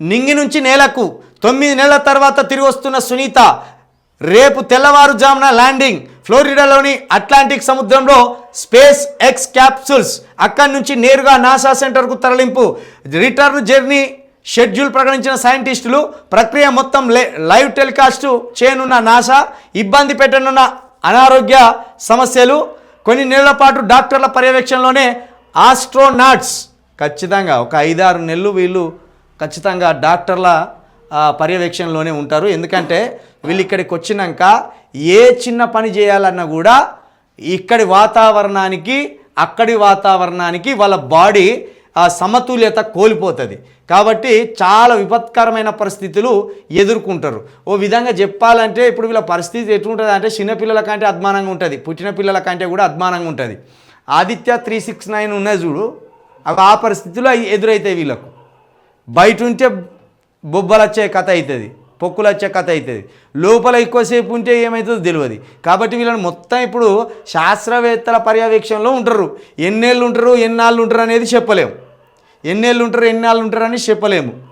నింగి నుంచి నేలకు తొమ్మిది నెలల తర్వాత తిరిగి వస్తున్న సునీత రేపు తెల్లవారుజామున ల్యాండింగ్ ఫ్లోరిడాలోని అట్లాంటిక్ సముద్రంలో స్పేస్ ఎక్స్ క్యాప్సూల్స్ అక్కడి నుంచి నేరుగా నాసా సెంటర్కు తరలింపు. రిటర్న్ జర్నీ షెడ్యూల్ ప్రకటించిన సైంటిస్టులు ప్రక్రియ మొత్తం లైవ్ టెలికాస్ట్ చేయనున్న నాసా ఇబ్బంది పెట్టనున్న అనారోగ్య సమస్యలు. కొన్ని నెలల పాటు డాక్టర్ల పర్యవేక్షణలోనే ఆస్ట్రోనాట్స్. ఖచ్చితంగా ఒక ఐదారు నెలలు వీళ్ళు ఖచ్చితంగా డాక్టర్ల పర్యవేక్షణలోనే ఉంటారు. ఎందుకంటే వీళ్ళు ఇక్కడికి వచ్చినాక ఏ చిన్న పని చేయాలన్నా కూడా ఇక్కడి వాతావరణానికి అక్కడి వాతావరణానికి వాళ్ళ బాడీ ఆ సమతుల్యత కోల్పోతుంది. కాబట్టి చాలా విపత్కరమైన పరిస్థితులు ఎదుర్కొంటారు. ఓ విధంగా చెప్పాలంటే ఇప్పుడు వీళ్ళ పరిస్థితి ఎట్లుంటుంది అంటే చిన్నపిల్లల కంటే అద్మానంగా ఉంటుంది. పుట్టిన పిల్లల కంటే కూడా అద్మానంగా ఉంటుంది. ఆదిత్య త్రీ సిక్స్ నైన్ ఉన్నది చూడు. అవి ఆ పరిస్థితులు ఎదురవుతాయి వీళ్ళకు. బయట ఉంటే బొబ్బలు వచ్చే కథ అవుతుంది పొక్కులు వచ్చే కథ అవుతుంది లోపల ఎక్కువసేపు ఉంటే ఏమవుతుందో తెలియదు. కాబట్టి వీళ్ళని మొత్తం ఇప్పుడు శాస్త్రవేత్తల పర్యవేక్షణలో ఉంటారు. ఎన్నేళ్ళు ఉంటారు ఎన్నాళ్ళు ఉంటారు అనేది చెప్పలేము. ఎన్నేళ్ళు ఉంటారు ఎన్నాళ్ళు ఉంటారు అని చెప్పలేము.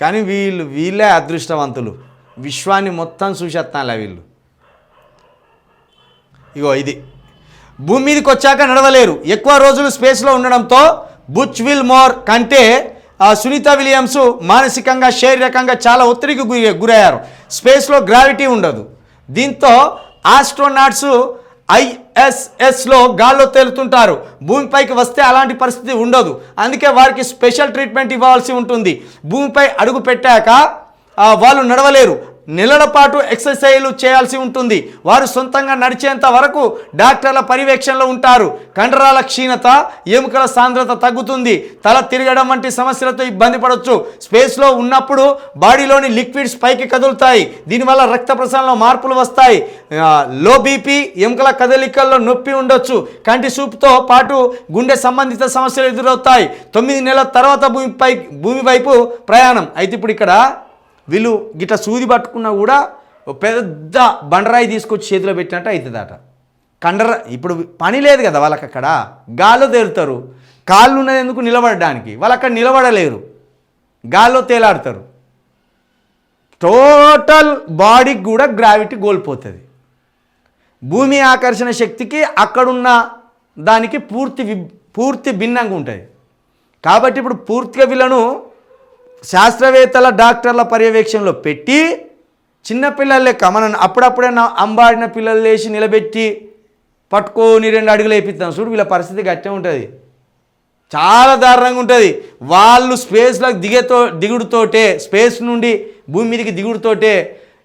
కానీ వీళ్ళు వీళ్ళే అదృష్టవంతులు. విశ్వాన్ని మొత్తం చూసేస్తానులే వీళ్ళు. ఇగో ఇది. భూమి మీదకి వచ్చాక నడవలేరు. ఎక్కువ రోజులు స్పేస్లో ఉండడంతో బుచ్ విల్ మోర్ కంటే సునీత విలియమ్స్ మానసికంగా శారీరకంగా చాలా ఒత్తిడికి గురి గురయ్యారు. స్పేస్లో గ్రావిటీ ఉండదు. దీంతో ఆస్ట్రోనాట్స్ ఐఎస్ఎస్లో గాల్లో తేలుతుంటారు. భూమిపైకి వస్తే అలాంటి పరిస్థితి ఉండదు. అందుకే వారికి స్పెషల్ ట్రీట్మెంట్ ఇవ్వాల్సి ఉంటుంది. భూమిపై అడుగు పెట్టాక వాళ్ళు నడవలేరు. నెలల పాటు ఎక్సర్సైజ్లు చేయాల్సి ఉంటుంది. వారు సొంతంగా నడిచేంత వరకు డాక్టర్ల పర్యవేక్షణలో ఉంటారు. కండరాల క్షీణత ఎముకల సాంద్రత తగ్గుతుంది. తల తిరగడం వంటి సమస్యలతో ఇబ్బంది పడవచ్చు స్పేస్లో ఉన్నప్పుడు బాడీలోని లిక్విడ్స్ పైకి కదులుతాయి. దీనివల్ల రక్త ప్రసరణలో మార్పులు వస్తాయి. లో బీపీ ఎముకల కదలికల్లో నొప్పి ఉండొచ్చు. కంటి చూపుతో పాటు గుండె సంబంధిత సమస్యలు ఎదురవుతాయి. తొమ్మిది నెలల తర్వాత భూమిపై భూమి వైపు ప్రయాణం. అయితే ఇప్పుడు ఇక్కడ వీళ్ళు గిట్ట సూది పట్టుకున్నా కూడా పెద్ద బండరాయి తీసుకొచ్చి చేతిలో పెట్టినట్టు అవుతుందట కండర ఇప్పుడు పని లేదు కదా వాళ్ళకి అక్కడ గాల్లో తేలుతారు. కాళ్ళు ఉన్నది ఎందుకు నిలబడడానికి? వాళ్ళు అక్కడ నిలబడలేరు. గాల్లో తేలాడతారు. టోటల్ బాడీకి కూడా గ్రావిటీ కోల్పోతుంది. భూమి ఆకర్షణ శక్తికి అక్కడున్న దానికి పూర్తి పూర్తి భిన్నంగా ఉంటుంది. కాబట్టి ఇప్పుడు పూర్తిగా వీళ్ళను శాస్త్రవేత్తల డాక్టర్ల పర్యవేక్షణలో పెట్టి చిన్నపిల్లలే లెక్క మనం అప్పుడప్పుడే నా అంబాడిన పిల్లలు లేచి నిలబెట్టి పట్టుకొని రెండు అడుగులు వేపిస్తాం. చూడు వీళ్ళ పరిస్థితి గట్టే ఉంటుంది. చాలా దారుణంగా ఉంటుంది. వాళ్ళు స్పేస్లోకి దిగేతో దిగుడుతోటే స్పేస్ నుండి భూమి మీదకి దిగుడుతోటే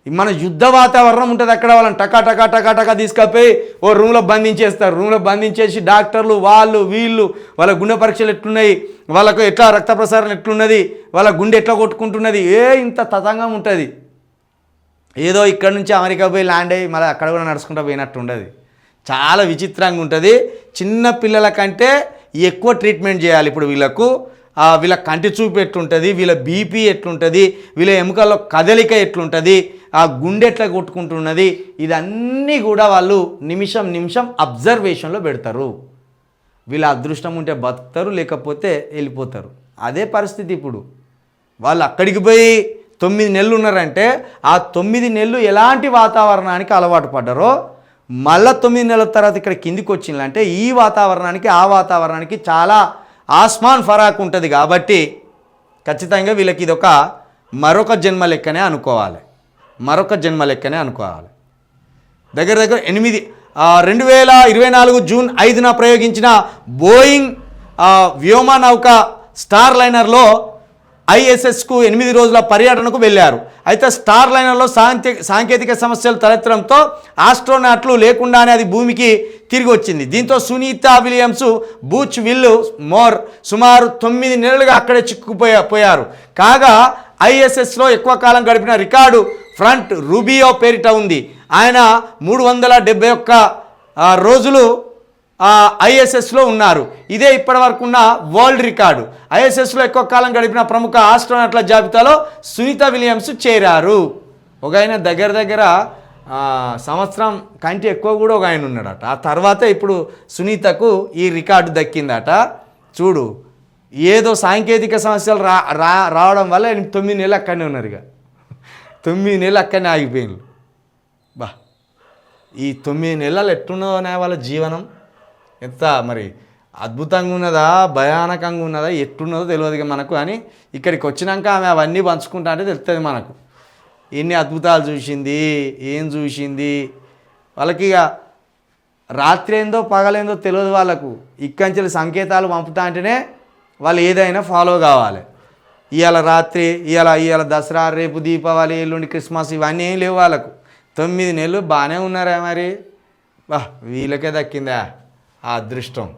మన యుద్ధ వాతావరణం ఉంటుంది అక్కడ వాళ్ళని టకా టకా టకా టకా తీసుకపోయి ఓ రూమ్లో బంధించేస్తారు. రూమ్లో బంధించేసి డాక్టర్లు వాళ్ళు వీళ్ళు వాళ్ళ గుండె పరీక్షలు ఎట్లున్నాయి? వాళ్ళకు ఎట్లా రక్త ప్రసారం ఎట్లున్నది? వాళ్ళ గుండె ఎట్లా కొట్టుకుంటున్నది? ఏ ఇంత తతంగం ఉంటుంది. ఏదో ఇక్కడ నుంచి అమెరికా పోయి ల్యాండ్ అయ్యి మళ్ళీ అక్కడ కూడా నడుచుకుంటూ పోయినట్టు ఉండదు. చాలా విచిత్రంగా ఉంటుంది. చిన్న పిల్లల కంటే ఎక్కువ ట్రీట్మెంట్ చేయాలి ఇప్పుడు వీళ్ళకు. వీళ్ళ కంటి చూపు ఎట్లుంటుంది? వీళ్ళ బీపీ ఎట్లుంటుంది? వీళ్ళ ఎముకల్లో కదలిక ఎట్లుంటుంది? ఆ గుండె ఎట్లా కొట్టుకుంటున్నది? ఇదన్నీ కూడా వాళ్ళు నిమిషం నిమిషం అబ్జర్వేషన్లో పెడతారు. వీళ్ళ అదృష్టం ఉంటే బతుకుతారు లేకపోతే వెళ్ళిపోతారు. అదే పరిస్థితి ఇప్పుడు. వాళ్ళు అక్కడికి పోయి తొమ్మిది నెలలు ఉన్నారంటే ఆ తొమ్మిది నెలలు ఎలాంటి వాతావరణానికి అలవాటు పడ్డారో మళ్ళా తొమ్మిది నెలల తర్వాత ఇక్కడ కిందికి వచ్చిందంటే ఈ వాతావరణానికి ఆ వాతావరణానికి చాలా ఆస్మాన్ ఫరాక్ ఉంటుంది కాబట్టి ఖచ్చితంగా వీళ్ళకి ఇది ఒక మరొక జన్మ లెక్కనే అనుకోవాలి. మరొక జన్మ లెక్కనే అనుకోవాలి. దగ్గర దగ్గర ఎనిమిది రెండు వేల ఇరవై నాలుగు జూన్ ఐదున ప్రయోగించిన బోయింగ్ వ్యోమనౌక వ్యోమ నౌక స్టార్ లైనర్లో ఐఎస్ఎస్కు ఎనిమిది రోజుల పర్యటనకు వెళ్ళారు. అయితే స్టార్ లైనర్లో సాంకే సాంకేతిక సమస్యలు తలెత్తడంతో ఆస్ట్రోనాట్లు లేకుండానే అది భూమికి తిరిగి వచ్చింది. దీంతో Sunita Williams Butch Wilmore సుమారు తొమ్మిది నెలలుగా అక్కడే చిక్కుపోయా పోయారు. కాగా ఐఎస్ఎస్లో ఎక్కువ కాలం గడిపిన రికార్డు ఫ్రంట్ రూబియో పేరిట ఉంది. ఆయన మూడు వందల డెబ్బై ఒక్క రోజులు ఐఎస్ఎస్లో ఉన్నారు. ఇదే ఇప్పటి వరకున్న వరల్డ్ రికార్డు. ఐఎస్ఎస్లో ఎక్కువ కాలం గడిపిన ప్రముఖ ఆస్ట్రోనట్ల జాబితాలో సునీత విలియమ్స్ చేరారు. ఒక ఆయన దగ్గర దగ్గర సంవత్సరం కంటే ఎక్కువ కూడా ఒక ఆయన ఉన్నాడట. ఆ తర్వాత ఇప్పుడు సునీతకు ఈ రికార్డు దక్కిందట. చూడు ఏదో సాంకేతిక సమస్యలు రా రా రావడం వల్ల తొమ్మిది నెలలు అక్కడనే ఉన్నారు ఇక తొమ్మిది నెలలు అక్కడనే ఆగిపోయింది బా ఈ తొమ్మిది నెలలు ఎట్టున్నదోనే వాళ్ళ జీవనం. ఎంత మరి అద్భుతంగా ఉన్నదా భయానకంగా ఉన్నదా ఎట్టున్నదో తెలియదు ఇక మనకు. అని ఇక్కడికి వచ్చినాక ఆమె అవన్నీ పంచుకుంటా అంటే తెలుస్తుంది మనకు. ఎన్ని అద్భుతాలు చూసింది ఏం చూసింది. వాళ్ళకి ఇక రాత్రి ఏందో పగలేందో తెలియదు వాళ్ళకు. ఇక్కడి సంకేతాలు పంపుతా అంటేనే వాళ్ళు ఏదైనా ఫాలో కావాలి. ఇవాళ రాత్రి ఇవాళ ఇవాళ దసరా రేపు దీపావళి ఎల్లుండి క్రిస్మస్ ఇవన్నీ ఏం లేవు వాళ్ళకు. తొమ్మిది నెలలు బాగానే ఉన్నారా మరి. వా వీళ్ళకే దక్కిందా? ఆ అదృష్టం.